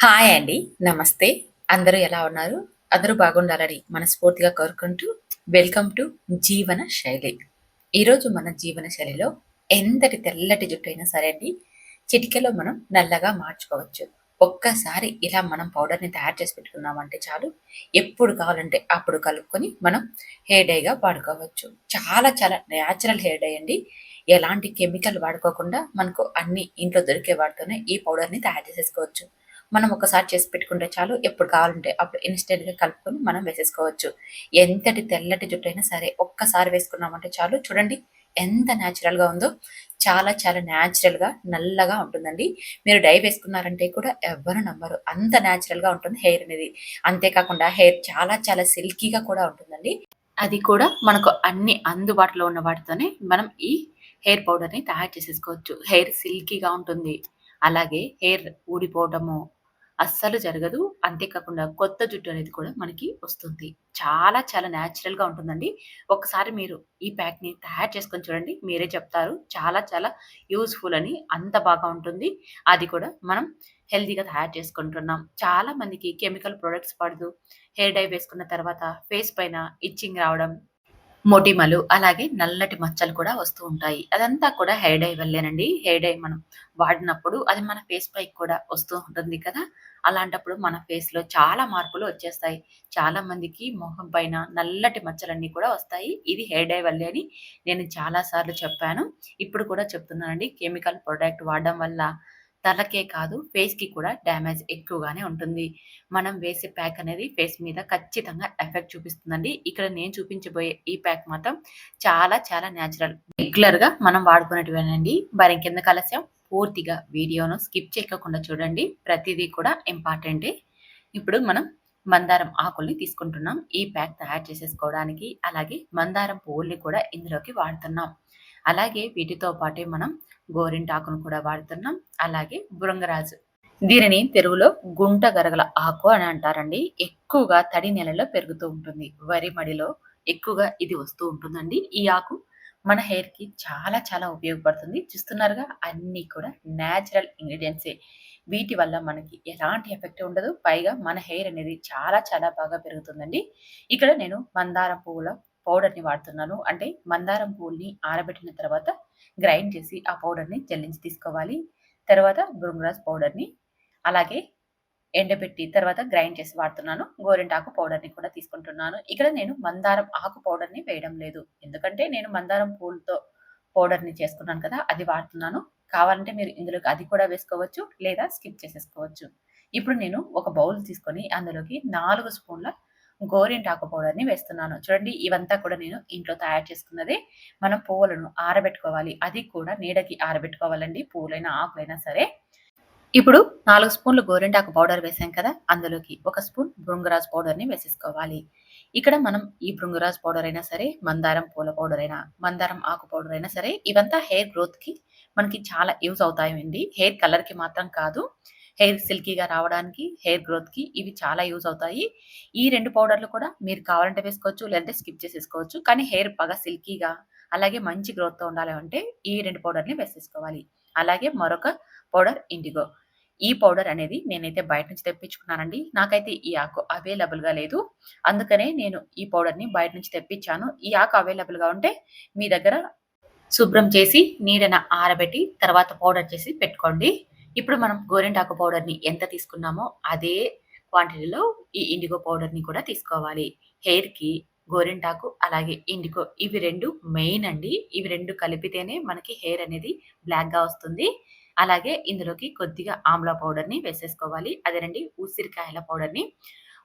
Hi అండి. నమస్తే. అందరూ ఎలా ఉన్నారు? అందరూ బాగుండాలని మనస్ఫూర్తిగా కోరుకుంటూ వెల్కమ్ టు జీవన శైలి. ఈరోజు మన జీవన శైలిలో ఎంతటి తెల్లటి జుట్టు అయినా సరే అండి, చిటికలో మనం నల్లగా మార్చుకోవచ్చు. ఒక్కసారి ఇలా మనం పౌడర్‌ని తయారు చేసి పెట్టుకున్నామంటే చాలు, ఎప్పుడు కావాలంటే అప్పుడు కలుపుకొని మనం హెయిర్ డైగా వాడుకోవచ్చు. చాలా చాలా న్యాచురల్ హెయిర్ డై అండి. ఎలాంటి కెమికల్ వాడుకోకుండా మనకు అన్ని ఇంట్లో దొరికే వాటితోనే ఈ పౌడర్‌ని తయారు చేసేసుకోవచ్చు. మనం ఒకసారి చేసి పెట్టుకుంటే చాలు ఎప్పుడు కావాలంటే అప్పుడు ఇన్‌స్టెంట్‌గా కలుపుకొని మనం వేసేసుకోవచ్చు. ఎంతటి తెల్లటి జుట్టు అయినా సరే ఒక్కసారి వేసుకున్నామంటే చాలు చూడండి ఎంత న్యాచురల్‌గా ఉందో. చాలా చాలా న్యాచురల్‌గా నల్లగా ఉంటుందండి. మీరు డై వేసుకున్నారంటే కూడా ఎవ్వరు నమ్మరు. అంత న్యాచురల్‌గా ఉంటుంది హెయిర్ అనేది. అంతే కాకుండా హెయిర్ చాలా చాలా సిల్కీగా కూడా ఉంటుందండి. అది కూడా మనకు అన్ని అందుబాటులో ఉన్న వాటితోనే మనం ఈ హెయిర్ పౌడర్‌ని తయారు చేసేసుకోవచ్చు. హెయిర్ సిల్కీగా ఉంటుంది. అలాగే హెయిర్ ఊడిపోవటము అస్సలు జరగదు. అంతేకాకుండా కొత్త జుట్టు అనేది కూడా మనకి వస్తుంది. చాలా చాలా న్యాచురల్‌గా ఉంటుందండి. ఒకసారి మీరు ఈ ప్యాక్‌ని తయారు చేసుకొని చూడండి. మీరే చెప్తారు చాలా చాలా యూస్ఫుల్ అని. అంత బాగా ఉంటుంది. అది కూడా మనం హెల్తీగా తయారు చేసుకుంటున్నాం. చాలా మందికి కెమికల్ ప్రొడక్ట్స్ పడదు. హెయిర్ డై వేసుకున్న తర్వాత ఫేస్ పైన ఇచ్చింగ్ రావడం, మొటిమలు అలాగే నల్లటి మచ్చలు కూడా వస్తూ ఉంటాయి. అదంతా కూడా హెయిర్ డై వల్లేనండి. హెయిర్ డై మనం వాడినప్పుడు అది మన ఫేస్ పైకి కూడా వస్తూ ఉంటుంది కదా! అలాంటప్పుడు మన ఫేస్‌లో చాలా మార్పులు వచ్చేస్తాయి. చాలా మందికి మొహం పైన నల్లటి మచ్చలన్నీ కూడా వస్తాయి. ఇది హెయిర్ డై వల్లే అని నేను చాలా సార్లు చెప్పాను. ఇప్పుడు కూడా చెప్తున్నానండి. కెమికల్ ప్రొడక్ట్ వాడడం వల్ల తలకే కాదు ఫేస్‌కి కూడా డ్యామేజ్ ఎక్కువగానే ఉంటుంది. మనం వేసే ప్యాక్ అనేది ఫేస్ మీద ఖచ్చితంగా ఎఫెక్ట్ చూపిస్తుందండి. ఇక్కడ నేను చూపించబోయే ఈ ప్యాక్ మాత్రం చాలా చాలా న్యాచురల్. రెగ్యులర్‌గా మనం వాడుకునేటివేనండి. కింద ఆలస్యం పూర్తిగా వీడియోను స్కిప్ చేయకుండా చూడండి. ప్రతిదీ కూడా ఇంపార్టెంటే. ఇప్పుడు మనం మందారం ఆకుల్ని తీసుకుంటున్నాం. ఈ ప్యాక్ తయారు చేసేసుకోవడానికి. అలాగే మందారం పువ్వుల్ని కూడా ఇందులోకి వాడుతున్నాం. అలాగే వీటితో పాటే మనం గోరింటాకును కూడా వాడుతున్నాం. అలాగే బృంగరాజు దీనిని తెలుగులో గుంట గరగల ఆకు అని అంటారండి. ఎక్కువగా తడి నేలలో పెరుగుతూ ఉంటుంది. వరి మడిలో ఎక్కువగా ఇది వస్తూ ఉంటుందండి. ఈ ఆకు మన హెయిర్‌కి చాలా చాలా ఉపయోగపడుతుంది. చూస్తున్నారుగా అన్నీ కూడా న్యాచురల్ ఇంగ్రీడియంట్సే వీటి వల్ల మనకి ఎలాంటి ఎఫెక్ట్ ఉండదు. పైగా మన హెయిర్ అనేది చాలా చాలా బాగా పెరుగుతుందండి. ఇక్కడ నేను మందారం పువ్వుల పౌడర్‌ని వాడుతున్నాను. అంటే మందారం పువ్వుల్ని ఆరబెట్టిన తర్వాత గ్రైండ్ చేసి ఆ పౌడర్‌ని జల్లించి తీసుకోవాలి. తర్వాత బృంగరాజ్ పౌడర్‌ని అలాగే ఎండబెట్టి తర్వాత గ్రైండ్ చేసి వాడుతున్నాను. గోరింటాకు పౌడర్‌ని కూడా తీసుకుంటున్నాను. ఇక్కడ నేను మందారం ఆకు పౌడర్‌ని వేయడం లేదు. ఎందుకంటే నేను మందారం పూలతో పౌడర్‌ని చేసుకున్నాను కదా! అది వాడుతున్నాను. కావాలంటే మీరు ఇందులోకి అది కూడా వేసుకోవచ్చు. లేదా స్కిప్ చేసేసుకోవచ్చు. ఇప్పుడు నేను ఒక బౌల్ తీసుకొని అందులోకి నాలుగు స్పూన్ల గోరింటాకు పౌడర్‌ని వేస్తున్నాను. చూడండి ఇవంతా కూడా నేను ఇంట్లో తయారు చేసుకున్నది మనం పువ్వులను ఆరబెట్టుకోవాలి. అది కూడా నీడకి ఆరబెట్టుకోవాలండి. పువ్వులైనా, ఆకులైనా సరే. ఇప్పుడు నాలుగు స్పూన్లు గోరింటాకు పౌడర్ వేసాం కదా! అందులోకి ఒక స్పూన్ భృంగరాజ్ పౌడర్‌ని వేసేసుకోవాలి. ఇక్కడ మనం ఈ భృంగరాజ్ పౌడర్ అయినా సరే, మందారం పూల పౌడర్ అయినా, మందారం ఆకు పౌడర్ అయినా సరే ఇవంతా హెయిర్ గ్రోత్‌కి మనకి చాలా యూజ్ అవుతాయండి. హెయిర్ కలర్‌కి మాత్రం కాదు. హెయిర్ సిల్కీగా రావడానికి, హెయిర్ గ్రోత్‌కి ఇవి చాలా యూజ్ అవుతాయి. ఈ రెండు పౌడర్‌లు కూడా మీరు కావాలంటే వేసుకోవచ్చు. లేదంటే స్కిప్ చేసేసుకోవచ్చు. కానీ హెయిర్ బాగా సిల్కీగా అలాగే మంచి గ్రోత్‌తో ఉండాలి అంటే ఈ రెండు పౌడర్‌ని వేసేసుకోవాలి. అలాగే మరొక పౌడర్ ఇండిగో. ఈ పౌడర్ అనేది నేనైతే బయట నుంచి తెప్పించుకున్నానండి. నాకైతే ఈ ఆకు అవైలబుల్‌గా లేదు. అందుకనే నేను ఈ పౌడర్‌ని బయట నుంచి తెప్పించాను. ఈ ఆకు అవైలబుల్‌గా ఉంటే మీ దగ్గర శుభ్రం చేసి నీడన ఆరబెట్టి తర్వాత పౌడర్ చేసి పెట్టుకోండి. ఇప్పుడు మనం గోరింటాకు పౌడర్‌ని ఎంత తీసుకున్నామో అదే క్వాంటిటీలో ఈ ఇండిగో పౌడర్‌ని కూడా తీసుకోవాలి. హెయిర్‌కి గోరింటాకు అలాగే ఇండిగో ఇవి రెండు మెయిన్ అండి. ఇవి రెండు కలిపితేనే మనకి హెయిర్ అనేది బ్లాక్‌గా వస్తుంది. అలాగే ఇందులోకి కొద్దిగా ఆమ్లా పౌడర్‌ని వేసేసుకోవాలి. అదేనండి ఉసిరికాయల పౌడర్‌ని.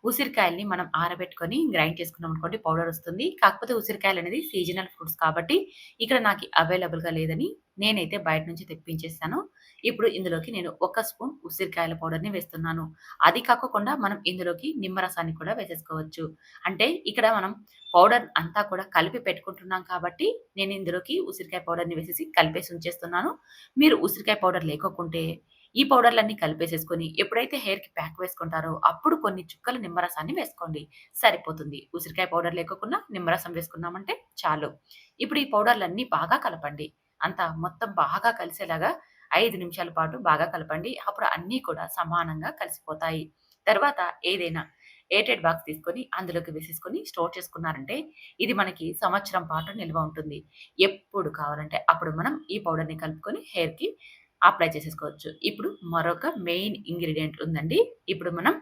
ఉసిరికాయల్ని మనం ఆరబెట్టుకొని గ్రైండ్ చేసుకున్నాం అనుకోండి పౌడర్ వస్తుంది. కాకపోతే ఉసిరికాయలు అనేది సీజనల్ ఫ్రూట్స్ కాబట్టి ఇక్కడ నాకు అవైలబుల్‌గా లేదని నేనైతే బయట నుంచి తెప్పించేసాను. ఇప్పుడు ఇందులోకి నేను ఒక స్పూన్ ఉసిరికాయల పౌడర్‌ని వేస్తున్నాను. అది కాకుండా మనం ఇందులోకి నిమ్మరసాన్ని కూడా వేసేసుకోవచ్చు. అంటే ఇక్కడ మనం పౌడర్ అంతా కూడా కలిపి పెట్టుకుంటున్నాం కాబట్టి నేను ఇందులోకి ఉసిరికాయ పౌడర్‌ని వేసేసి కలిపేసి ఉంచేస్తున్నాను. మీరు ఉసిరికాయ పౌడర్ లేకోకుంటే ఈ పౌడర్‌లన్నీ కలిపేసేసుకొని ఎప్పుడైతే హెయిర్‌కి ప్యాక్ వేసుకుంటారో అప్పుడు కొన్ని చుక్కల నిమ్మరసాన్ని వేసుకోండి. సరిపోతుంది. ఉసిరికాయ పౌడర్ లేకోకుండా నిమ్మరసం వేసుకున్నామంటే చాలు. ఇప్పుడు ఈ పౌడర్‌లన్నీ బాగా కలపండి. అంతా మొత్తం బాగా కలిసేలాగా ఐదు నిమిషాల పాటు బాగా కలపండి. అప్పుడు అన్నీ కూడా సమానంగా కలిసిపోతాయి. తర్వాత ఏదైనా ఎయిటెడ్ బాక్స్ తీసుకొని అందులోకి వేసేసుకొని స్టోర్ చేసుకున్నారంటే ఇది మనకి సంవత్సరం పాటు నిల్వ ఉంటుంది. ఎప్పుడు కావాలంటే అప్పుడు మనం ఈ పౌడర్ని కలుపుకొని హెయిర్కి అప్లై చేసేసుకోవచ్చు. ఇప్పుడు మరొక మెయిన్ ఇంగ్రీడియంట్ ఉందండి. ఇప్పుడు మనం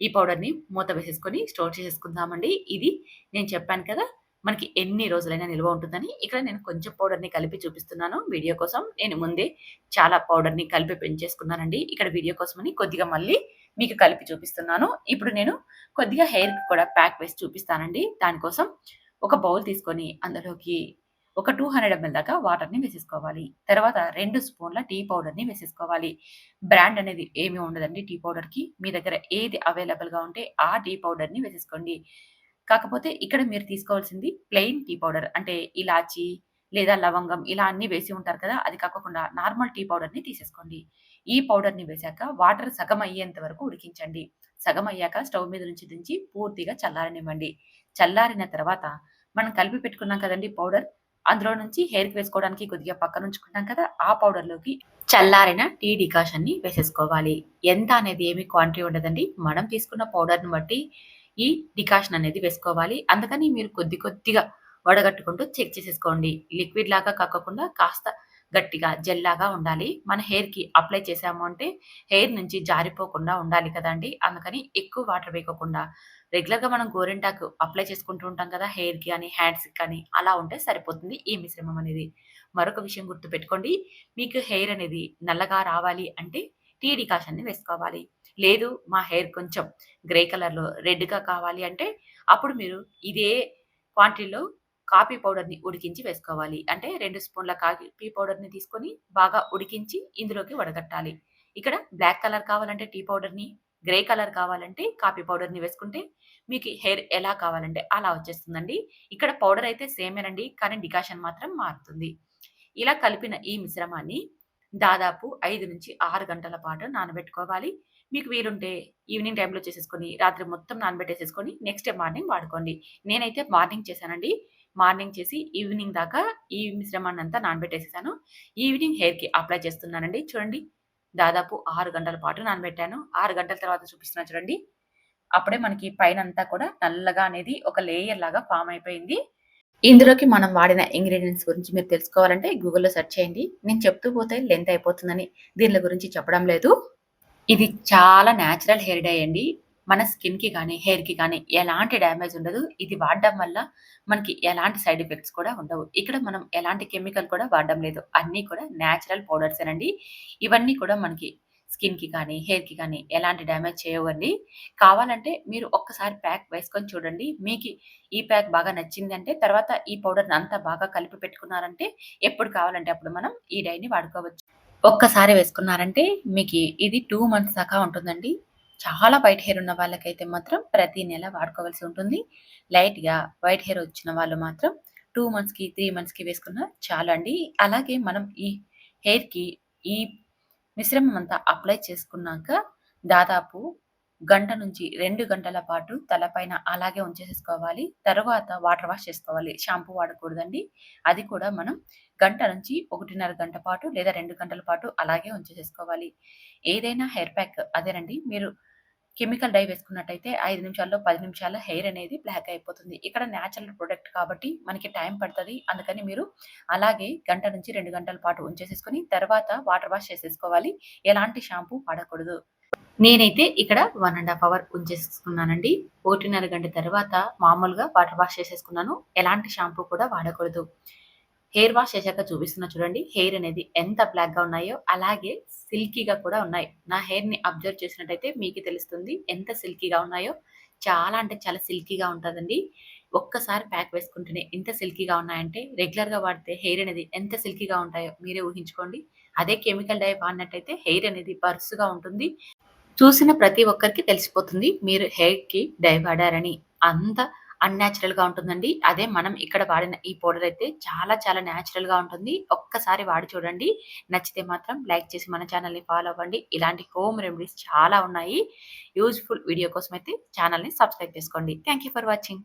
ఈ పౌడర్ని మూత వేసేసుకొని స్టోర్ చేసేసుకుందామండి. ఇది నేను చెప్పాను కదా మనకి ఎన్ని రోజులైనా నిల్వ ఉంటుందని ఇక్కడ నేను కొంచెం పౌడర్ని కలిపి చూపిస్తున్నాను. వీడియో కోసం నేను ముందే చాలా పౌడర్ని కలిపి పెంచేసుకున్నానండి ఇక్కడ వీడియో కోసమని కొద్దిగా మళ్ళీ మీకు కలిపి చూపిస్తున్నాను. ఇప్పుడు నేను కొద్దిగా హెయిర్కి కూడా ప్యాక్ వేసి చూపిస్తానండి. దానికోసం ఒక బౌల్ తీసుకొని అందులోకి ఒక టూ హండ్రెడ్ ఎంఎల్ దాకా వాటర్ని వేసేసుకోవాలి. తర్వాత రెండు స్పూన్ల టీ పౌడర్ని వేసేసుకోవాలి. బ్రాండ్ అనేది ఏమి ఉండదండి టీ పౌడర్కి మీ దగ్గర ఏది అవైలబుల్గా ఉంటే ఆ టీ పౌడర్ని వేసేసుకోండి. కాకపోతే ఇక్కడ మీరు తీసుకోవాల్సింది ప్లెయిన్ టీ పౌడర్ అంటే ఇలాచి లేదా లవంగం ఇలా అన్ని వేసి ఉంటారు కదా అది కాకుండా నార్మల్ టీ పౌడర్ని తీసేసుకోండి. ఈ పౌడర్ని వేశాక వాటర్ సగం అయ్యేంత వరకు ఉడికించండి. సగం అయ్యాక స్టవ్ మీద నుంచి దించి పూర్తిగా చల్లారనివ్వండి. చల్లారిన తర్వాత మనం కలిపి పెట్టుకున్నాం కదండి పౌడర్ అందులో నుంచి హెయిర్కి వేసుకోవడానికి కొద్దిగా పక్కన ఉంచుకుంటాం కదా ఆ పౌడర్లోకి చల్లారిన టీ డికాషన్ని వేసేసుకోవాలి. ఎంత అనేది ఏమి క్వాంటిటీ ఉండదండి. మనం తీసుకున్న పౌడర్ని బట్టి ఈ డికాషన్ అనేది వేసుకోవాలి. అందుకని మీరు కొద్ది కొద్దిగా వడగట్టుకుంటూ చెక్ చేసేసుకోండి. లిక్విడ్ లాగా కాకుండా కాస్త గట్టిగా జెల్లాగా ఉండాలి. మన హెయిర్కి అప్లై చేసాము అంటే హెయిర్ నుంచి జారిపోకుండా ఉండాలి కదండి. అందుకని ఎక్కువ వాటర్ వేయకోకుండా. రెగ్యులర్గా మనం గోరింటాకు అప్లై చేసుకుంటూ ఉంటాం కదా హెయిర్కి కానీ హ్యాండ్స్కి కానీ అలా ఉంటే సరిపోతుంది ఈ మిశ్రమం అనేది. మరొక విషయం గుర్తుపెట్టుకోండి. మీకు హెయిర్ అనేది నల్లగా రావాలి అంటే టీ డికాషన్ని వేసుకోవాలి. లేదు మా హెయిర్ కొంచెం గ్రే కలర్లో రెడ్గా కావాలి అంటే అప్పుడు మీరు ఇదే క్వాంటిటీలో కాఫీ పౌడర్ని ఉడికించి వేసుకోవాలి. అంటే రెండు స్పూన్ల కాఫీ పౌడర్ని తీసుకొని బాగా ఉడికించి ఇందులోకి వడగట్టాలి. ఇక్కడ బ్లాక్ కలర్ కావాలంటే టీ పౌడర్ని గ్రే కలర్ కావాలంటే కాఫీ పౌడర్ని వేసుకుంటే మీకు హెయిర్ ఎలా కావాలంటే అలా వచ్చేస్తుందండి. ఇక్కడ పౌడర్ అయితే సేమేనండి కానీ డికాషన్ మాత్రం మారుతుంది. ఇలా కలిపిన ఈ మిశ్రమాన్ని దాదాపు ఐదు నుంచి ఆరు గంటల పాటు నానబెట్టుకోవాలి. మీకు వీలుంటే ఈవినింగ్ టైంలో చేసేసుకొని రాత్రి మొత్తం నానబెట్టేసేసుకొని నెక్స్ట్ డే మార్నింగ్ వాడుకోండి. నేనైతే మార్నింగ్ చేశానండి. మార్నింగ్ చేసి ఈవినింగ్ దాకా ఈ మిశ్రమాన్ని అంతా నానబెట్టేసేసాను. ఈవినింగ్ హెయిర్కి అప్లై చేస్తున్నానండి. చూడండి దాదాపు ఆరు గంటల పాటు నానబెట్టాను. ఆరు గంటల తర్వాత చూపిస్తున్నా చూడండి. అప్పుడే మనకి పైన అంతా కూడా నల్లగా అనేది ఒక లేయర్ లాగా ఫామ్ అయిపోయింది. ఇందులోకి మనం వాడిన ఇంగ్రీడియంట్స్ గురించి మీరు తెలుసుకోవాలంటే గూగుల్లో సెర్చ్ చేయండి. నేను చెప్తూ పోతే లెంత్ అయిపోతుందని దీని గురించి చెప్పడం లేదు. ఇది చాలా న్యాచురల్ హెయిర్ డై అండి. మన స్కిన్కి కానీ హెయిర్కి కానీ ఎలాంటి డ్యామేజ్ ఉండదు. ఇది వాడడం వల్ల మనకి ఎలాంటి సైడ్ ఎఫెక్ట్స్ కూడా ఉండవు. ఇక్కడ మనం ఎలాంటి కెమికల్ కూడా వాడడం లేదు. అన్నీ కూడా న్యాచురల్ పౌడర్స్ అండి ఇవన్నీ కూడా మనకి స్కిన్కి కానీ హెయిర్కి కానీ ఎలాంటి డ్యామేజ్ చేయవండి. కావాలంటే మీరు ఒక్కసారి ప్యాక్ వేసుకొని చూడండి. మీకు ఈ ప్యాక్ బాగా నచ్చిందంటే తర్వాత ఈ పౌడర్ని అంతా బాగా కలిపి పెట్టుకున్నారంటే ఎప్పుడు కావాలంటే అప్పుడు మనం ఈ డైని వాడుకోవచ్చు. ఒక్కసారి వేసుకున్నారంటే మీకు ఇది టూ మంత్స్ దాకా ఉంటుందండి. చాలా వైట్ హెయిర్ ఉన్న వాళ్ళకైతే మాత్రం ప్రతి నెల వాడుకోవాల్సి ఉంటుంది. లైట్గా వైట్ హెయిర్ వచ్చిన వాళ్ళు మాత్రం టూ మంత్స్కి త్రీ మంత్స్కి వేసుకున్న చాలా అండి అలాగే మనం ఈ హెయిర్కి ఈ మిశ్రమం అంతా అప్లై చేసుకున్నాక దాదాపు గంట నుంచి రెండు గంటల పాటు తలపైన అలాగే ఉంచేసేసుకోవాలి. తర్వాత వాటర్ వాష్ చేసుకోవాలి. షాంపూ వాడకూడదండి. అది కూడా మనం గంట నుంచి ఒకటిన్నర గంట పాటు లేదా రెండు గంటల పాటు అలాగే ఉంచేసేసుకోవాలి. ఏదైనా హెయిర్ ప్యాక్ అదేనండి మీరు కెమికల్ డై వేసుకున్నట్టయితే ఐదు నిమిషాల్లో పది నిమిషాల్లో హెయిర్ అనేది బ్లాక్ అయిపోతుంది. ఇక్కడ న్యాచురల్ ప్రొడక్ట్ కాబట్టి మనకి టైం పడుతుంది. అందుకని మీరు అలాగే గంట నుంచి రెండు గంటల పాటు ఉంచేసేసుకొని తర్వాత వాటర్ వాష్ చేసేసుకోవాలి. ఎలాంటి షాంపూ వాడకూడదు. నేనైతే ఇక్కడ వన్ అండ్ హాఫ్ అవర్ ఉంచేసుకున్నానండి. ఒకటిన్నర గంట తర్వాత మామూలుగా వాటర్ వాష్ చేసేసుకున్నాను. ఎలాంటి షాంపూ కూడా వాడకూడదు. హెయిర్ వాష్ చేశాక చూపిస్తున్నా చూడండి. హెయిర్ అనేది ఎంత బ్లాక్గా ఉన్నాయో అలాగే సిల్కీగా కూడా ఉన్నాయి. నా హెయిర్ని అబ్జర్వ్ చేసినట్టయితే మీకు తెలుస్తుంది ఎంత సిల్కీగా ఉన్నాయో. చాలా అంటే చాలా సిల్కీగా ఉంటుందండి. ఒక్కసారి ప్యాక్ వేసుకుంటేనే ఎంత సిల్కీగా ఉన్నాయంటే రెగ్యులర్గా వాడితే హెయిర్ అనేది ఎంత సిల్కీగా ఉంటాయో మీరే ఊహించుకోండి. అదే కెమికల్ డై వాడినట్టయితే హెయిర్ అనేది పర్సుగా ఉంటుంది. చూసిన ప్రతి ఒక్కరికి తెలిసిపోతుంది. మీరు హెయిర్కి డై వాడారని అంత గా ఉంటుందండి. అదే మనం ఇక్కడ వాడిన ఈ పౌడర్ అయితే చాలా చాలా గా ఉంటుంది. ఒక్కసారి వాడి చూడండి. నచ్చితే మాత్రం లైక్ చేసి మన ఛానల్ని ఫాలో అవ్వండి. ఇలాంటి హోమ్ రెమెడీస్ చాలా ఉన్నాయి. యూజ్ఫుల్ వీడియో కోసం అయితే ఛానల్ని సబ్స్క్రైబ్ చేసుకోండి. Thank for watching.